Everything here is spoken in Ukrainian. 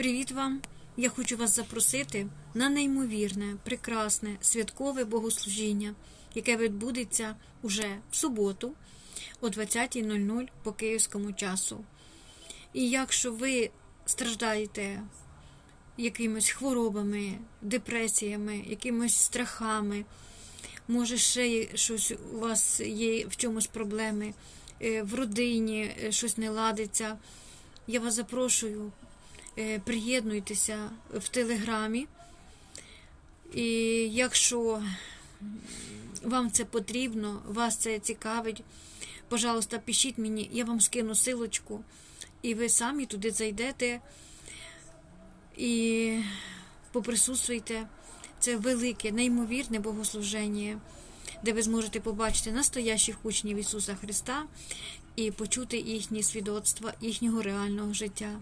Привіт вам! Я хочу вас запросити на неймовірне, прекрасне святкове богослужіння, яке відбудеться уже в суботу о 20.00 по київському часу. І якщо ви страждаєте якимись хворобами, депресіями, якимись страхами, може ще щось у вас є в чомусь проблеми, е, в родині е, щось не ладиться, я вас запрошую, приєднуйтеся в телеграмі. І якщо вам це потрібно, вас це цікавить, пожалуйста, пишіть мені, я вам скину силочку, і ви самі туди зайдете і поприсутствуйте. Це велике, неймовірне богослуження, де ви зможете побачити настоящих учнів Ісуса Христа і почути їхні свідоцтва, їхнього реального життя.